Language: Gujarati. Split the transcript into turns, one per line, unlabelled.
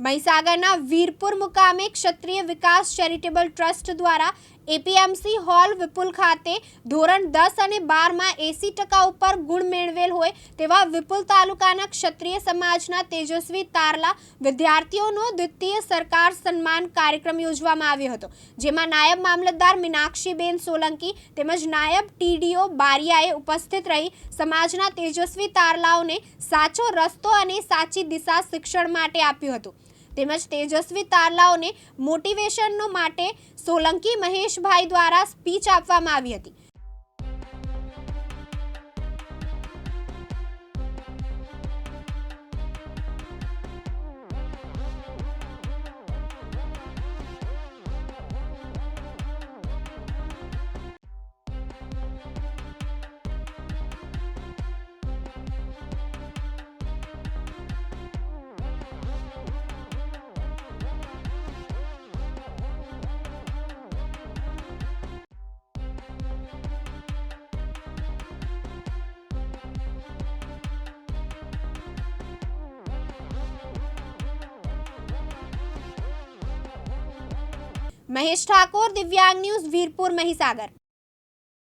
મહીસાગરના વીરપુર મુકામે ક્ષત્રિય વિકાસ ચેરિટેબલ ટ્રસ્ટ દ્વારા એપીએમસી હોલ વિપુલ ખાતે ધોરણ દસ અને બારમાં એસી ટકા ઉપર ગુણ મેળવેલ હોય તેવા વિપુલ તાલુકાના ક્ષત્રિય સમાજના તેજસ્વી તારલા વિદ્યાર્થીઓનો દ્વિતીય સરકાર સન્માન કાર્યક્રમ યોજવામાં આવ્યો હતો, જેમાં નાયબ મામલતદાર મીનાક્ષીબેન સોલંકી તેમજ નાયબ ટીડીઓ બારિયાએ ઉપસ્થિત રહી સમાજના તેજસ્વી તારલાઓને સાચો રસ્તો અને સાચી દિશા શિક્ષણ માટે આપ્યું હતું. તેમજ તેજસ્વી તારલાઓને મોટિવેશનનો માટે સોલંકી મહેશભાઈ દ્વારા સ્પીચ આપવામાં આવી હતી. મહેશ ઠાકોર દિવ્યાંગ ન્યૂઝ વીરપુર મહીસાગર